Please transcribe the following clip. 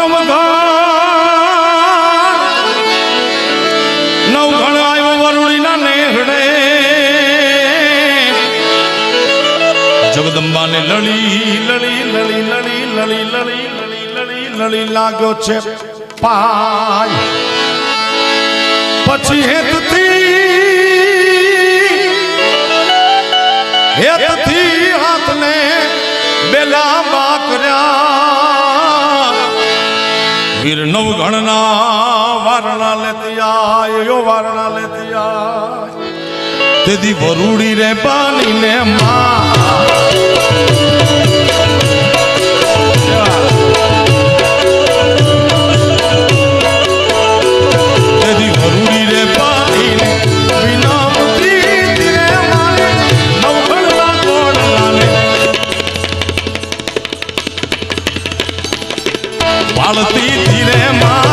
નવઘણ નવઘણ આવ્યો વરુણીના નેહડે જગદંબાને લળી લળી લળી લળી લળી લળી લળી લળી લળી લાગ્યો છે પાય પછી હેતથી હેતથી વીર નવગણના વારણા લેતી આયો વારણા લેતી આય તેથી વરુડી રે પાણીને માં વાળતી ધીરે માં